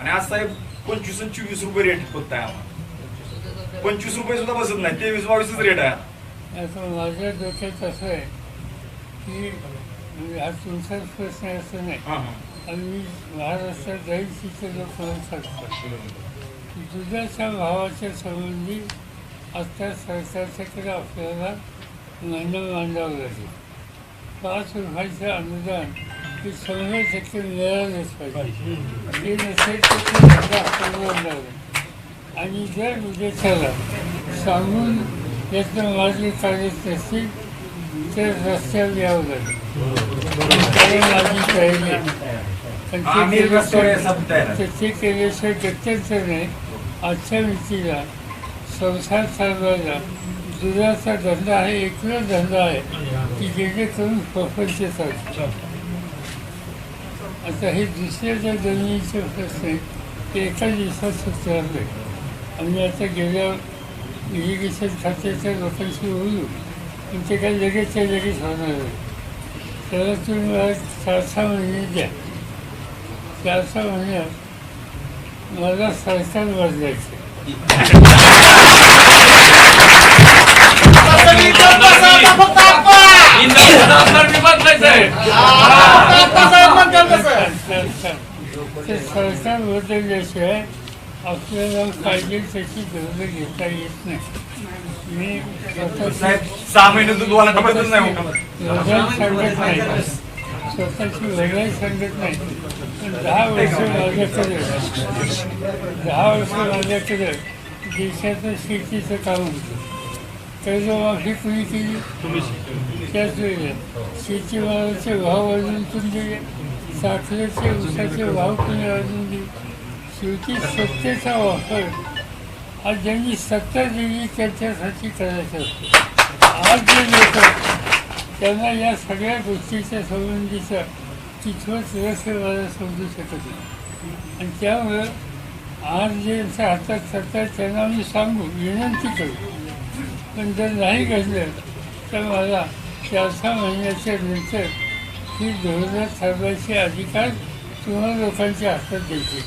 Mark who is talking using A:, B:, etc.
A: आणि आज साहेब पंचवीस आणि चोवीस रुपये रेट फक्त आहे आम्हाला. पंचवीस रुपये सुद्धा बसत नाही तेवीस बावीसच रेट आहे.
B: माझ्या डोक्यात असं आहे की म्हणजे हा तुमचाच प्रश्न असं नाही. आणि महाराष्ट्रात जाईल तिथे लोक सांगतात दुधाच्या भावाच्या संबंधी आता सरकारच्याकडे आपल्याला म्हणणं मांडावं लागेल. पाच रुपयाचं अनुदान हे शंभर टक्के मिळालंच पाहिजे हे नसेल तर ते धंदा आपल्याला लागेल आणि जर उद्याच्याला सांगून यातनं मार्ग काढत नसतील तर रस्त्यावर यावं लागेल माझी तयारी आहे. ते
A: आहे.
B: केल्याशिवाय गत्यंतर नाही आजच्या व्यक्तीला संसार चालवायला दुधाचा धंदा हा एकला धंदा आहे की जेणेकरून प्रपंच चालतो आता हे दुसऱ्या ज्या जमिनीचे प्रश्न आहेत ते एका दिवसात सुधारले आम्ही आता गेल्या इरिगेशन खात्याच्या लोकांशी बोलू पण ते काही लगेचच्या लगेच होणार नाही त्याला तुम्ही मला चार सहा महिने द्या चार सहा महिन्यात मला सरकार बदलायचं ते सरकार बदलल्याशिवाय आपल्याला पाहिजे त्याची गरज घेता येत नाही. मी स्वतः
A: साहेब सहा नाही हो.
B: सांगत नाही. स्वतःची वेगळी सांगत नाही. पण दहा वर्ष माझ्याकडे दहा वर्ष माझ्याकडे देशाचं शेतीचं काम होतं. कर्जमाफी कुणी केली त्याच वेळेला शेतीमालाचे भाव वाढवून पण साखरेचे उसाचे भाव कुणी शेवटी सत्तेचा वापर. आज ज्यांनी सत्ता दिली त्यांच्यासाठी करायचं असतो. आज जे लोक त्यांना या सगळ्या गोष्टीच्या संबंधीचा कितवत रस मला समजू शकत नाही. आणि त्यामुळं आज जे यांच्या हातात सत्ता त्यांना मी सांगू विनंती करू. पण जर नाही घडलं तर मला चार सहा महिन्याच्या नंतर ही धोरणं ठरवायचे अधिकार तुम्हा लोकांच्या हातात द्यायचे.